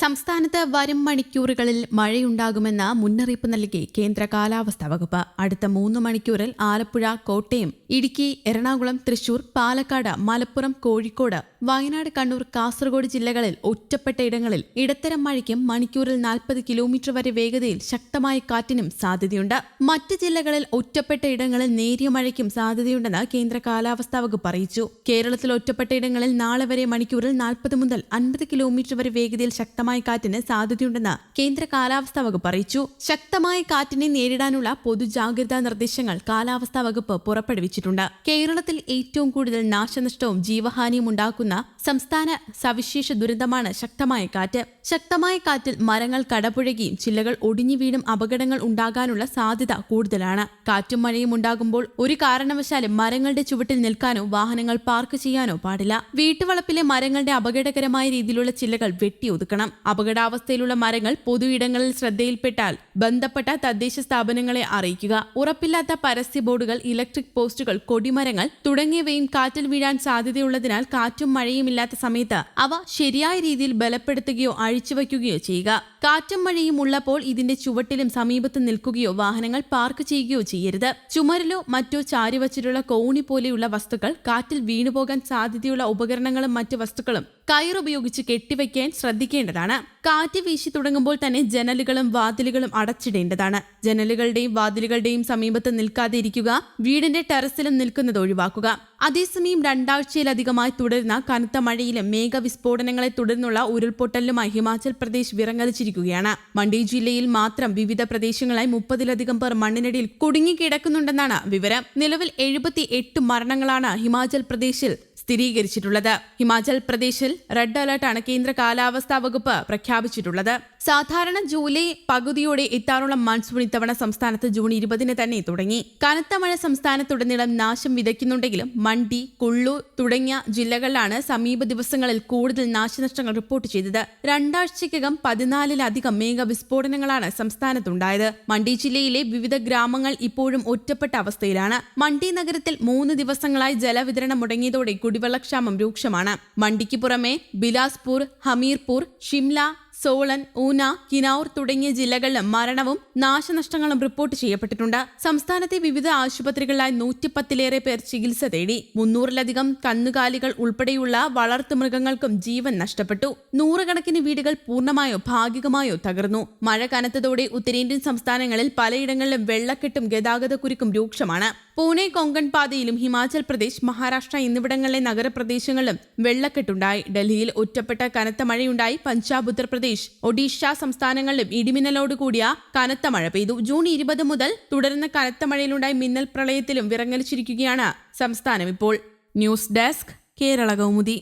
സംസ്ഥാനത്ത് വരും മണിക്കൂറുകളിൽ മഴയുണ്ടാകുമെന്ന മുന്നറിയിപ്പ് നൽകി കേന്ദ്ര കാലാവസ്ഥാ വകുപ്പ്. അടുത്ത മൂന്ന് മണിക്കൂറിൽ ആലപ്പുഴ കോട്ടയം ഇടുക്കി എറണാകുളം തൃശൂർ പാലക്കാട് മലപ്പുറം കോഴിക്കോട് വയനാട് കണ്ണൂർ കാസർഗോഡ് ജില്ലകളിൽ ഒറ്റപ്പെട്ട ഇടങ്ങളിൽ ഇടത്തരം മഴയ്ക്കും മണിക്കൂറിൽ നാൽപ്പത് കിലോമീറ്റർ വരെ വേഗതയിൽ ശക്തമായ കാറ്റിനും സാധ്യതയുണ്ട്. മറ്റ് ജില്ലകളിൽ ഒറ്റപ്പെട്ട ഇടങ്ങളിൽ നേരിയ മഴയ്ക്കും സാധ്യതയുണ്ടെന്ന് കേന്ദ്ര കാലാവസ്ഥാ വകുപ്പ് അറിയിച്ചു. കേരളത്തിൽ ഒറ്റപ്പെട്ട ഇടങ്ങളിൽ നാളെ വരെ മണിക്കൂറിൽ നാൽപ്പത് മുതൽ അൻപത് കിലോമീറ്റർ വരെ വേഗതയിൽ ശക്തമായ കാറ്റിന് സാധ്യതയുണ്ടെന്ന് കേന്ദ്ര കാലാവസ്ഥാ വകുപ്പ് അറിയിച്ചു. ശക്തമായ കാറ്റിനെ നേരിടാനുള്ള പൊതുജാഗ്രതാ നിർദ്ദേശങ്ങൾ കാലാവസ്ഥാ വകുപ്പ് പുറപ്പെടുവിച്ചിട്ടുണ്ട്. കേരളത്തിൽ ഏറ്റവും കൂടുതൽ നാശനഷ്ടവും ജീവഹാനിയും ഉണ്ടാക്കുന്ന സംസ്ഥാന സവിശേഷ ദുരന്തമാണ് ശക്തമായ കാറ്റ്. ശക്തമായ കാറ്റിൽ മരങ്ങൾ കടപുഴകിയും ചില്ലകൾ ഒടിഞ്ഞു വീണും അപകടങ്ങൾ ഉണ്ടാകാനുള്ള സാധ്യത കൂടുതലാണ്. കാറ്റും മഴയും ഉണ്ടാകുമ്പോൾ ഒരു കാരണവശാലും മരങ്ങളുടെ ചുവട്ടിൽ നിൽക്കാനോ വാഹനങ്ങൾ പാർക്ക് ചെയ്യാനോ പാടില്ല. വീട്ടുവളപ്പിലെ മരങ്ങളുടെ അപകടകരമായ രീതിയിലുള്ള ചില്ലകൾ വെട്ടി വെട്ടിയൊതുക്കണം അപകടാവസ്ഥയിലുള്ള മരങ്ങൾ പൊതുയിടങ്ങളിൽ ശ്രദ്ധയിൽപ്പെട്ടാൽ ബന്ധപ്പെട്ട തദ്ദേശ സ്ഥാപനങ്ങളെ അറിയിക്കുക. ഉറപ്പില്ലാത്ത പരസ്യ ബോർഡുകൾ ഇലക്ട്രിക് പോസ്റ്റുകൾ കൊടിമരങ്ങൾ തുടങ്ങിയവയും കാറ്റിൽ വീഴാൻ സാധ്യതയുള്ളതിനാൽ കാറ്റും മഴയും ഇല്ലാത്ത സമയത്ത് അവ ശരിയായ രീതിയിൽ ബലപ്പെടുത്തുകയോ അഴിച്ചുവെക്കുകയോ ചെയ്യുക. കാറ്റും മഴയും ഉള്ളപ്പോൾ ഇതിന്റെ ചുവട്ടിലും സമീപത്ത് നിൽക്കുകയോ വാഹനങ്ങൾ പാർക്ക് ചെയ്യുകയോ ചെയ്യരുത്. ചുമരിലോ മറ്റോ ചാരിവച്ചിട്ടുള്ള കോണി പോലെയുള്ള വസ്തുക്കൾ കാറ്റിൽ വീണുപോകാൻ സാധ്യതയുള്ള ഉപകരണങ്ങളും മറ്റു വസ്തുക്കളും കയറുപയോഗിച്ച് കെട്ടിവയ്ക്കാൻ ശ്രദ്ധിക്കേണ്ടതാണ്. കാറ്റ് വീശി തുടങ്ങുമ്പോൾ തന്നെ ജനലുകളും വാതിലുകളും അടച്ചിടേണ്ടതാണ്. ജനലുകളുടെയും വാതിലുകളുടെയും സമീപത്ത് നിൽക്കാതെ ഇരിക്കുക വീടിന്റെ ടെറസിലും നിൽക്കുന്നത് ഒഴിവാക്കുക. അതേസമയം രണ്ടാഴ്ചയിലധികമായി തുടരുന്ന കനത്ത മഴയിലും മേഘവിസ്ഫോടനങ്ങളെ തുടർന്നുള്ള ഉരുൾപൊട്ടലിലുമായി ഹിമാചൽ പ്രദേശ് വിറങ്ങലിച്ചിരിക്കുകയാണ്. മണ്ഡി ജില്ലയിൽ മാത്രം വിവിധ പ്രദേശങ്ങളായി മുപ്പതിലധികം പേർ മണ്ണിനടിയിൽ കുടുങ്ങിക്കിടക്കുന്നുണ്ടെന്നാണ് വിവരം. നിലവിൽ എഴുപത്തി മരണങ്ങളാണ് ഹിമാചൽ പ്രദേശിൽ സ്ഥിരീകരിച്ചിട്ടുള്ളത്. ഹിമാചൽ പ്രദേശിൽ റെഡ് അലർട്ടാണ് കേന്ദ്ര കാലാവസ്ഥാ വകുപ്പ് പ്രഖ്യാപിച്ചിട്ടുള്ളത്. സാധാരണ ജൂലൈ പകുതിയോടെ എത്താറുള്ള മൺസൂൺ ഇത്തവണ സംസ്ഥാനത്ത് ജൂൺ ഇരുപതിന് തന്നെ തുടങ്ങി. കനത്ത മഴ സംസ്ഥാനത്തുടനീളം നാശം വിതയ്ക്കുന്നുണ്ടെങ്കിലും മണ്ടി കുള്ളു തുടങ്ങിയ ജില്ലകളിലാണ് സമീപ ദിവസങ്ങളിൽ കൂടുതൽ നാശനഷ്ടങ്ങൾ റിപ്പോർട്ട് ചെയ്തത്. രണ്ടാഴ്ചയ്ക്കകം പതിനാലിലധികം മേഘവിസ്ഫോടനങ്ങളാണ് സംസ്ഥാനത്തുണ്ടായത്. മണ്ടി ജില്ലയിലെ വിവിധ ഗ്രാമങ്ങൾ ഇപ്പോഴും ഒറ്റപ്പെട്ട അവസ്ഥയിലാണ്. മണ്ടി നഗരത്തിൽ മൂന്ന് ദിവസങ്ങളായി ജലവിതരണം മുടങ്ങിയതോടെ കുടിവെള്ളക്ഷാമം രൂക്ഷമാണ്. മണ്ഡിക്ക് പുറമെ ബിലാസ്പൂർ ഹമീർപൂർ ഷിംല സോളൻ ഊന കിനൌർ തുടങ്ങിയ ജില്ലകളിലും മരണവും നാശനഷ്ടങ്ങളും റിപ്പോർട്ട് ചെയ്യപ്പെട്ടിട്ടുണ്ട്. സംസ്ഥാനത്തെ വിവിധ ആശുപത്രികളിലായി നൂറ്റിപ്പത്തിലേറെ പേർ ചികിത്സ തേടി. മുന്നൂറിലധികം കന്നുകാലികൾ ഉൾപ്പെടെയുള്ള വളർത്തുമൃഗങ്ങൾക്കും ജീവൻ നഷ്ടപ്പെട്ടു. നൂറുകണക്കിന് വീടുകൾ പൂർണമായോ ഭാഗികമായോ തകർന്നു. മഴ കനത്തതോടെ ഉത്തരേന്ത്യൻ സംസ്ഥാനങ്ങളിൽ പലയിടങ്ങളിലും വെള്ളക്കെട്ടും ഗതാഗതക്കുരുക്കും രൂക്ഷമാണ്. പൂനെ കൊങ്കൺ പാതയിലും ഹിമാചൽ പ്രദേശ് മഹാരാഷ്ട്ര എന്നിവിടങ്ങളിലെ നഗരപ്രദേശങ്ങളിലും വെള്ളക്കെട്ടുണ്ടായി. ഡൽഹിയിൽ ഒറ്റപ്പെട്ട കനത്ത മഴയുണ്ടായി. പഞ്ചാബ് ഉത്തർപ്രദേശ് ഒഡീഷ സംസ്ഥാനങ്ങളിലും ഇടിമിന്നലോട് കൂടിയ കനത്ത മഴ പെയ്തു. ജൂൺ ഇരുപത് മുതൽ തുടരുന്ന കനത്ത മഴയിലുണ്ടായി മിന്നൽ പ്രളയത്തിലും വിറങ്ങലിച്ചിരിക്കുകയാണ് സംസ്ഥാനം ഇപ്പോൾ. News desk Kerala Kaumudi.